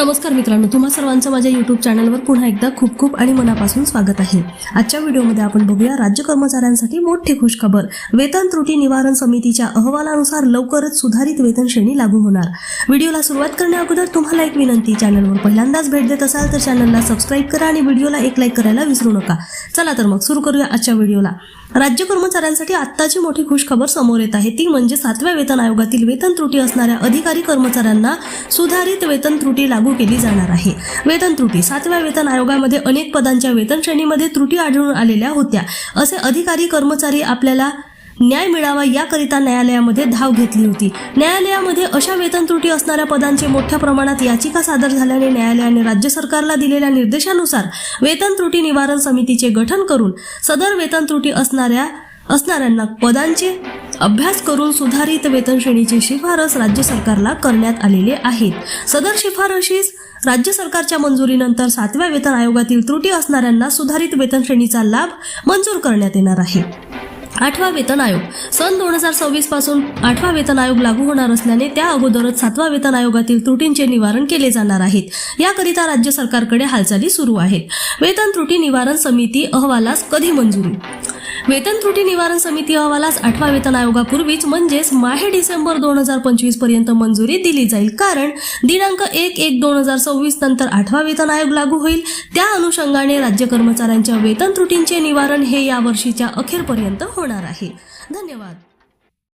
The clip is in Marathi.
नमस्कार मित्रांनो तुम्हा सर्वांचं माझ्या युट्यूब चॅनलवर पुन्हा एकदा खूप खूप आणि मनापासून स्वागत आहे. आजच्या व्हिडिओमध्ये आपण बघूया राज्य कर्मचाऱ्यांसाठी मोठी खुशखबर. वेतन त्रुटी निवारण समितीच्या अहवालानुसार लवकरच सुधारित वेतन श्रेणी लागू होणार. व्हिडिओला सुरुवात करण्या अगोदर तुम्हाला एक विनंती चॅनलवर पहिल्यांदाच भेट देत असाल तर चॅनलला सबस्क्राईब करा आणि व्हिडिओला एक लाईक करायला विसरू नका. चला तर मग सुरू करूया आजच्या व्हिडिओला. राज्य कर्मचाऱ्यांसाठी आत्ताची मोठी खुशखबर समोर येत आहे. ती म्हणजे सातव्या वेतन आयोगातील वेतन त्रुटी असणाऱ्या अधिकारी कर्मचाऱ्यांना सुधारित वेतन त्रुटी लागू केली जाणार आहे. वेतन त्रुटी. सातव्या वेतन आयोगामध्ये अनेक पदांच्या वेतन श्रेणीमध्ये त्रुटी आढळून आलेल्या होत्या. असे अधिकारी कर्मचारी आपल्याला न्याय मिळावा याकरिता न्यायालयामध्ये धाव घेतली होती. न्यायालयामध्ये अशा वेतन त्रुटी असणाऱ्या पदांचे मोठ्या प्रमाणात याचिका सादर झाल्याने न्यायालयाने राज्य सरकारला दिलेल्या निर्देशानुसार वेतन त्रुटी निवारण समितीचे गठन करून सदर वेतन त्रुटी असणाऱ्या असणाऱ्यांना पदांचे अभ्यास करून सुधारित वेतन श्रेणीची शिफारस राज्य सरकारला करण्यात आलेले आहेत. सदर शिफारशीस राज्य सरकारच्या मंजुरीनंतर सातव्या वेतन आयोगातील त्रुटी असणाऱ्यांना सुधारित वेतन श्रेणीचा लाभ मंजूर करण्यात येणार आहे. आठवा वेतन आयोग. सन दोन हजार सव्वीसपासून आठवा वेतन आयोग लागू होणार असल्याने त्या अगोदरच सातवा वेतन आयोगातील त्रुटींचे निवारण केले जाणार आहेत. याकरिता राज्य सरकारकडे हालचाली सुरू आहेत. वेतन त्रुटी निवारण समिती अहवालास कधी मंजुरी? वेतन त्रुटी निवारण समिती अहवालास आठवा वेतन आयोगापूर्वीच म्हणजेच माहे डिसेंबर दोन हजार पंचवीसपर्यंत मंजुरी दिली जाईल. कारण दिनांक एक एक दोन हजार सव्वीस नंतर आठवा वेतन आयोग लागू होईल. त्या अनुषंगाने राज्य कर्मचाऱ्यांच्या वेतन त्रुटींचे निवारण हे या वर्षीच्या अखेरपर्यंत होणार आहे. धन्यवाद.